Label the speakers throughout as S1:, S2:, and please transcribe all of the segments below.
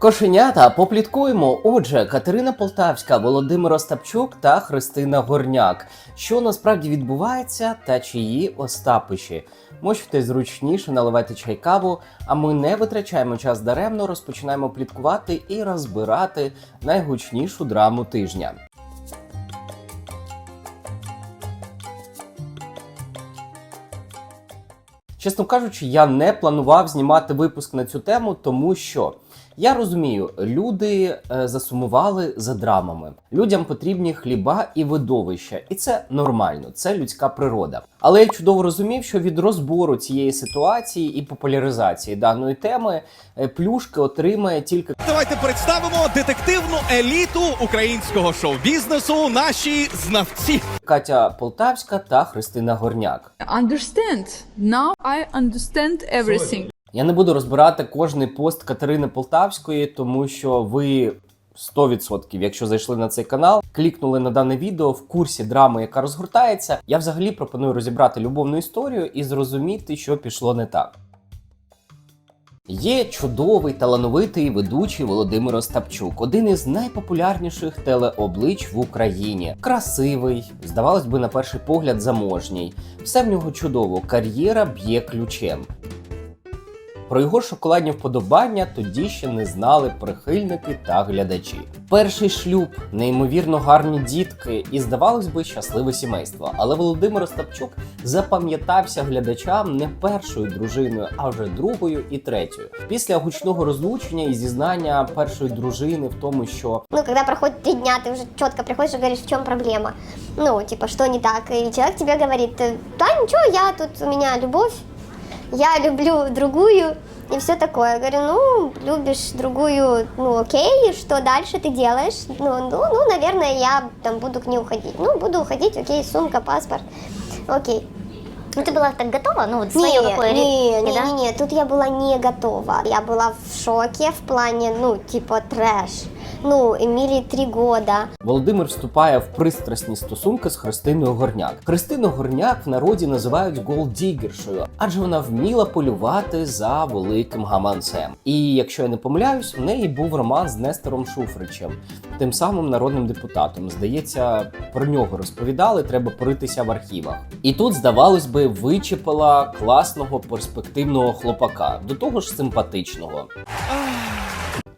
S1: Кошенята, попліткуємо. Отже, Катерина Полтавська, Володимир Остапчук та Христина Горняк. Що насправді відбувається та чиї Остапиші? Можете зручніше наливати чай каву, а ми не витрачаємо час даремно, розпочинаємо пліткувати і розбирати найгучнішу драму тижня. Чесно кажучи, я не планував знімати випуск на цю тему, тому що я розумію, люди е, засумували за драмами. Людям потрібні хліба і видовища, і це нормально, це людська природа. Але я чудово розумів, що від розбору цієї ситуації і популяризації даної теми е, плюшки отримає тільки
S2: Давайте представимо детективну еліту українського шоу-бізнесу. Наші знавці.
S1: Катя Полтавська та Христина Горняк.
S3: understand. Now I understand everything.
S1: Я не буду розбирати кожний пост Катерини Полтавської, тому що ви 100%, якщо зайшли на цей канал, клікнули на дане відео в курсі драми, яка розгортається. Я взагалі пропоную розібрати любовну історію і зрозуміти, що пішло не так. Є чудовий талановитий ведучий Володимир Остапчук, один із найпопулярніших телеоблич в Україні. Красивий, здавалось би, на перший погляд, заможній. Все в нього чудово, кар'єра б'є ключем. Про його шоколадні вподобання тоді ще не знали прихильники та глядачі. Перший шлюб, неймовірно гарні дітки і, здавалось би, щасливе сімейство. Але Володимир Остапчук запам'ятався глядачам не першою дружиною, а вже другою і третьою. Після гучного розлучення і зізнання першої дружини в тому, що
S4: Ну, когда проходит три дня, ты уже четко приходишь и говоришь, в чем проблема. Ну, типа, что не так. И человек тебе говорит, да ничего, я тут, у меня любовь, я люблю другую и все такое. Я говорю, ну, любишь другую, ну, окей, что дальше ты делаешь? Ну, ну, ну, наверное, я там буду к ней уходить. Ну, буду уходить, окей, сумка, паспорт, окей.
S5: Ну ты была так готова, ну вот свое
S4: Не,
S5: какое
S4: не, не,
S5: да?
S4: не, не, тут я была не готова. Я была в шоке в плане, ну, типа трэш. Ну, Эмилии три года.
S1: Володимир вступає в пристрасні стосунки з Христиною Горняк. Христину Горняк в народі називають голдігершою, адже вона вміла полювати за великим гаманцем. І якщо я не помиляюсь, в неї був роман з Нестором Шуфричем, тим самим народним депутатом. Здається, про нього розповідали. Треба поритися в архівах. І тут, здавалось би, вичепила класного перспективного хлопака, до того ж симпатичного.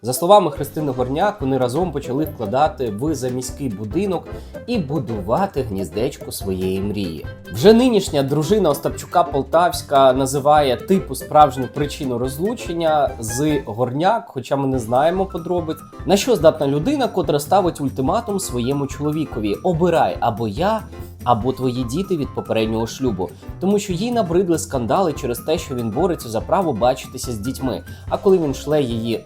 S1: За словами Христини Горняк, вони разом почали вкладати в заміський будинок і будувати гніздечко своєї мрії. Вже нинішня дружина Остапчука Полтавська називає типу справжню причину розлучення з Горняк, хоча ми не знаємо подробиць. На що здатна людина, котра ставить ультиматум своєму чоловікові: обирай або я. Або твої діти від попереднього шлюбу, тому що їй набридли скандали через те, що він бореться за право бачитися з дітьми. А коли він шле її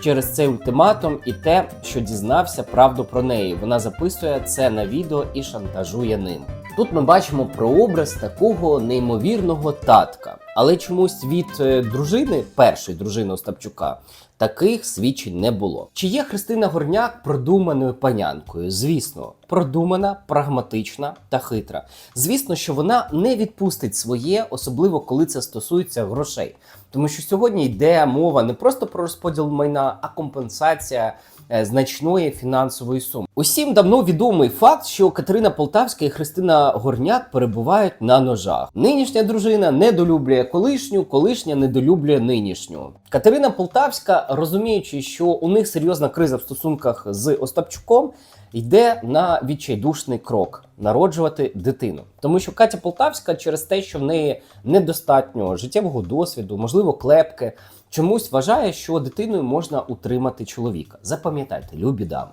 S1: через цей ультиматум і те, що дізнався правду про неї, вона записує це на відео і шантажує ним. Тут ми бачимо прообраз такого неймовірного татка, але чомусь від е, дружини, першої дружини Остапчука, таких свідчень не було. Чи є Христина Горняк продуманою панянкою? Звісно, продумана, прагматична та хитра. Звісно, що вона не відпустить своє, особливо коли це стосується грошей. Тому що сьогодні йде мова не просто про розподіл майна, а компенсація значної фінансової суми. Усім давно відомий факт, що Катерина Полтавська і Христина Горняк перебувають на ножах. Нинішня дружина недолюблює колишню, колишня недолюблює нинішню. Катерина Полтавська, розуміючи, що у них серйозна криза в стосунках з Остапчуком, йде на відчайдушний крок народжувати дитину. Тому що Катя Полтавська через те, що в неї недостатньо життєвого досвіду, можливо, клепки, чомусь вважає, що дитиною можна утримати чоловіка. Запам'ятайте, любі дами.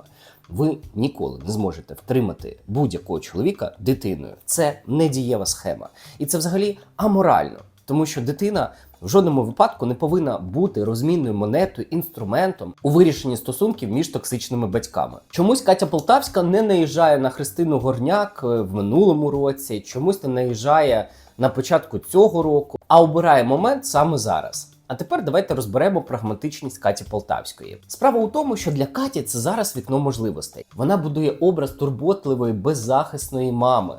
S1: Ви ніколи не зможете втримати будь-якого чоловіка дитиною. Це не дієва схема. І це взагалі аморально, тому що дитина в жодному випадку не повинна бути розмінною монетою, інструментом у вирішенні стосунків між токсичними батьками. Чомусь Катя Полтавська не наїжджає на Христину Горняк е, в минулому році, чомусь не наїжджає на початку цього року, а обирає момент саме зараз. А тепер давайте розберемо прагматичність Каті Полтавської. Справа у тому, що для Каті це зараз вікно можливостей. Вона будує образ турботливої, беззахисної мами.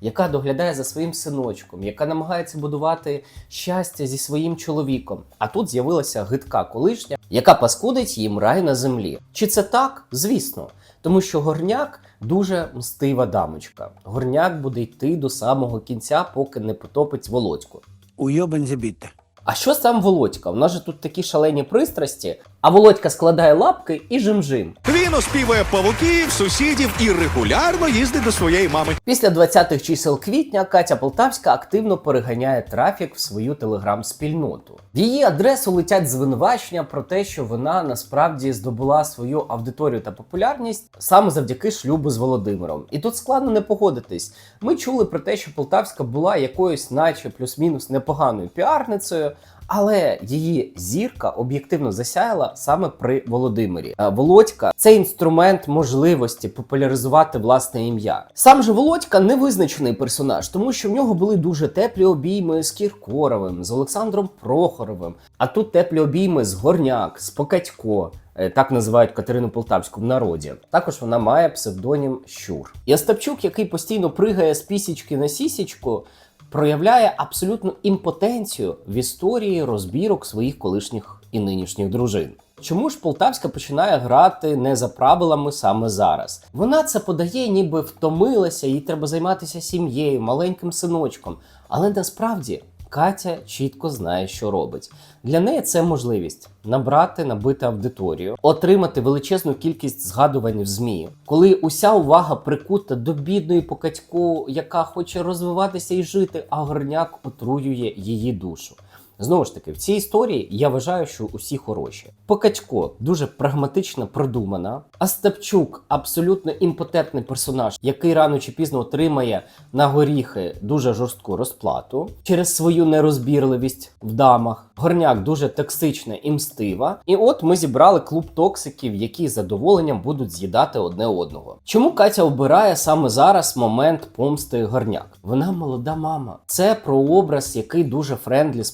S1: Яка доглядає за своїм синочком, яка намагається будувати щастя зі своїм чоловіком. А тут з'явилася гидка колишня, яка паскудить їм рай на землі. Чи це так? Звісно. Тому що горняк дуже мстива дамочка. Горняк буде йти до самого кінця, поки не потопить володьку.
S6: Уйобан забіте.
S1: А що сам Володька? У нас же тут такі шалені пристрасті, а Володька складає лапки і жим-жим.
S2: Він оспівує павуків, сусідів і регулярно їздить до своєї мами.
S1: Після 20-х чисел квітня Катя Полтавська активно переганяє трафік в свою телеграм-спільноту. В її адресу летять звинувачення про те, що вона насправді здобула свою аудиторію та популярність саме завдяки шлюбу з Володимиром. І тут складно не погодитись. Ми чули про те, що Полтавська була якоюсь, наче плюс-мінус непоганою піарницею. Але її зірка об'єктивно засяяла саме при Володимирі. Е, Володька це інструмент можливості популяризувати власне ім'я. Сам же Володька невизначений персонаж, тому що в нього були дуже теплі обійми з Кіркоровим, з Олександром Прохоровим. А тут теплі обійми з Горняк, з Покатько. Е, Так називають Катерину Полтавську в народі. Також вона має псевдонім Щур. І Остапчук, який постійно пригає з пісічки на сісічку, проявляє абсолютну імпотенцію в історії розбірок своїх колишніх і нинішніх дружин. Чому ж Полтавська починає грати не за правилами саме зараз? Вона це подає, ніби втомилася, їй треба займатися сім'єю, маленьким синочком. Але насправді Катя чітко знає, що робить. Для неї це можливість набрати, набити аудиторію, отримати величезну кількість згадувань в ЗМІ, коли уся увага прикута до бідної покатьку, яка хоче розвиватися і жити, а горняк отруює її душу. Знову ж таки, в цій історії я вважаю, що усі хороші. Покатько дуже прагматично продумана. Остапчук абсолютно імпотентний персонаж, який рано чи пізно отримає на горіхи дуже жорстку розплату через свою нерозбірливість в дамах. Горняк дуже токсична і мстива. І от ми зібрали клуб токсиків, які з задоволенням будуть з'їдати одне одного. Чому Катя обирає саме зараз момент помсти горняк? Вона молода мама. Це про образ, який дуже френдлі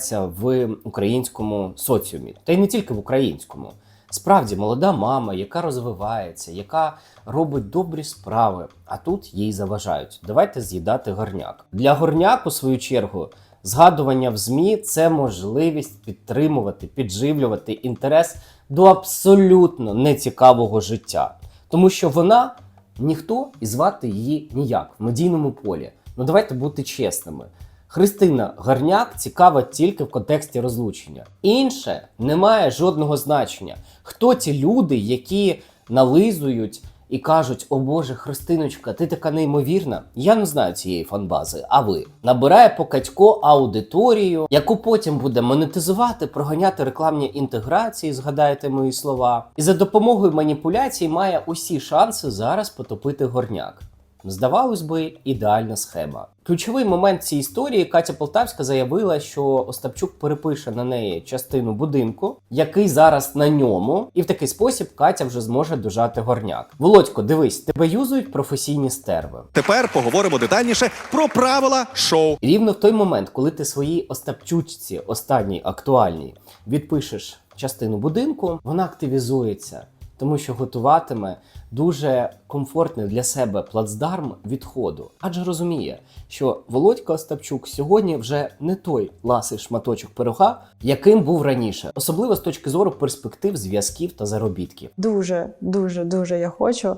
S1: сприймається в українському соціумі, та й не тільки в українському. Справді молода мама, яка розвивається, яка робить добрі справи, а тут їй заважають. Давайте з'їдати горняк. Для горняк, у свою чергу, згадування в ЗМІ це можливість підтримувати, підживлювати інтерес до абсолютно нецікавого життя, тому що вона ніхто і звати її ніяк в медійному полі. Ну давайте бути чесними. Христина Гарняк цікава тільки в контексті розлучення. Інше не має жодного значення. Хто ті люди, які нализують і кажуть: О Боже, Христиночка, ти така неймовірна. Я не знаю цієї фанбази. А ви набирає покатько аудиторію, яку потім буде монетизувати, проганяти рекламні інтеграції, згадаєте мої слова, і за допомогою маніпуляцій має усі шанси зараз потопити горняк. Здавалось би, ідеальна схема. Ключовий момент цієї історії Катя Полтавська заявила, що Остапчук перепише на неї частину будинку, який зараз на ньому, і в такий спосіб Катя вже зможе дожати горняк. Володько, дивись, тебе юзують професійні стерви.
S2: Тепер поговоримо детальніше про правила шоу.
S1: Рівно в той момент, коли ти своїй Остапчучці, останній актуальній, відпишеш частину будинку, вона активізується, тому що готуватиме дуже комфортний для себе плацдарм відходу, адже розуміє, що Володька Остапчук сьогодні вже не той ласий шматочок пирога, яким був раніше, особливо з точки зору перспектив, зв'язків та заробітків.
S7: Дуже, дуже, дуже я хочу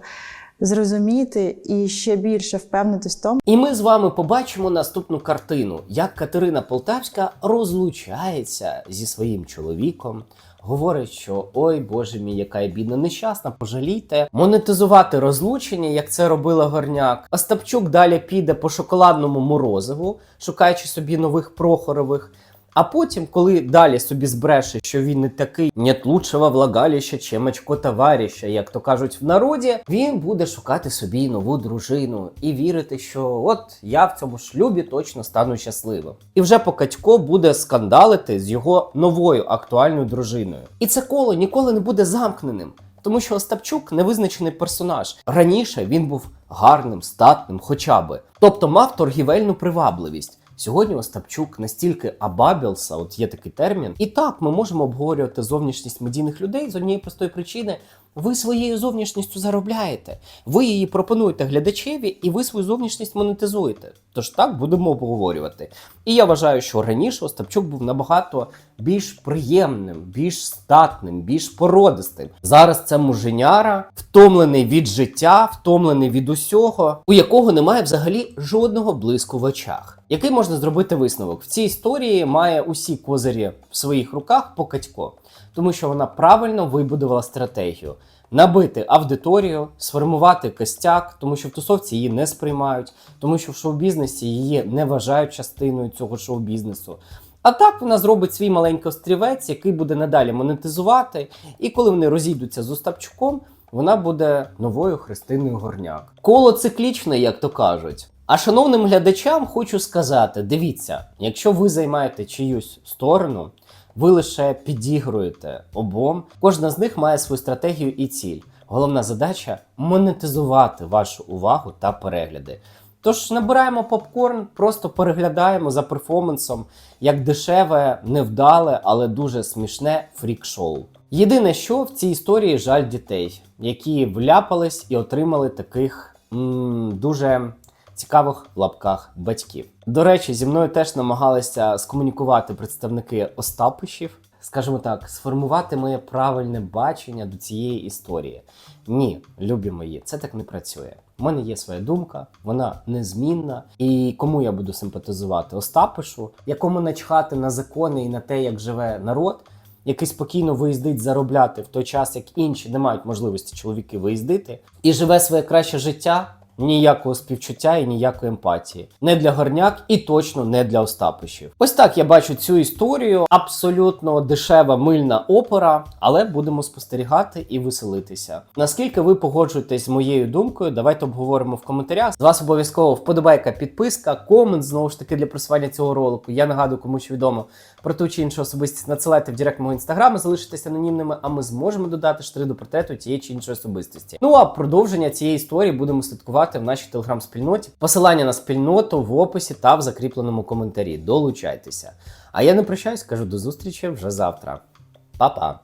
S7: зрозуміти і ще більше впевнитись в тому,
S1: І ми з вами побачимо наступну картину, як Катерина Полтавська розлучається зі своїм чоловіком. Говорить, що ой боже мій, яка я бідна нещасна, пожалійте. Монетизувати розлучення, як це робила горняк. Остапчук далі піде по шоколадному морозиву, шукаючи собі нових прохорових. А потім, коли далі собі збреше, що він не такий нет лучшего влагалища, чем очко товаріща, як то кажуть в народі, він буде шукати собі нову дружину і вірити, що от я в цьому шлюбі точно стану щасливим. І вже Покатько буде скандалити з його новою актуальною дружиною. І це коло ніколи не буде замкненим. Тому що Остапчук невизначений персонаж. Раніше він був гарним, статним, хоча би, тобто мав торгівельну привабливість. Сьогодні Остапчук настільки абабілса, от є такий термін. І так ми можемо обговорювати зовнішність медійних людей з однієї простої причини, ви своєю зовнішністю заробляєте. Ви її пропонуєте глядачеві, і ви свою зовнішність монетизуєте. Тож так будемо обговорювати. І я вважаю, що раніше Остапчук був набагато більш приємним, більш статним, більш породистим. Зараз це муженяра, втомлений від життя, втомлений від усього, у якого немає взагалі жодного блиску в очах. Який можна зробити висновок? В цій історії має усі козирі в своїх руках Покатько, тому що вона правильно вибудувала стратегію. Набити аудиторію, сформувати костяк, тому що в тусовці її не сприймають, тому що в шоу-бізнесі її не вважають частиною цього шоу-бізнесу. А так вона зробить свій маленький острівець, який буде надалі монетизувати. І коли вони розійдуться з Остапчуком, вона буде новою Христиною Горняк. Коло циклічне, як то кажуть. А шановним глядачам хочу сказати: дивіться, якщо ви займаєте чиюсь сторону, ви лише підігруєте обом. Кожна з них має свою стратегію і ціль. Головна задача монетизувати вашу увагу та перегляди. Тож набираємо попкорн, просто переглядаємо за перформансом як дешеве, невдале, але дуже смішне фрік-шоу. Єдине, що в цій історії жаль дітей, які вляпались і отримали таких м, дуже цікавих в лапках батьків. До речі, зі мною теж намагалися скомунікувати представники Остапишів, скажімо так, сформувати моє правильне бачення до цієї історії. Ні, любі мої, це так не працює. У мене є своя думка, вона незмінна. І кому я буду симпатизувати? Остапишу, якому начхати на закони і на те, як живе народ, який спокійно виїздить заробляти в той час, як інші не мають можливості чоловіки виїздити, і живе своє краще життя. Ніякого співчуття і ніякої емпатії. Не для горняк і точно не для Остапишів. Ось так я бачу цю історію. Абсолютно дешева мильна опера, але будемо спостерігати і веселитися. Наскільки ви погоджуєтесь з моєю думкою, давайте обговоримо в коментарях. З вас обов'язково вподобайка, підписка, комент знову ж таки для просування цього ролику. Я нагадую, кому що відомо про ту чи іншу особистість. Надсилайте в директ мого інстаграму, залишитесь анонімними, а ми зможемо додати штри до портрету тієї чи іншої особистості. Ну а продовження цієї історії будемо слідкувати в нашій телеграм-спільноті. Посилання на спільноту в описі та в закріпленому коментарі. Долучайтеся. А я не прощаюсь, кажу до зустрічі вже завтра. Па-па!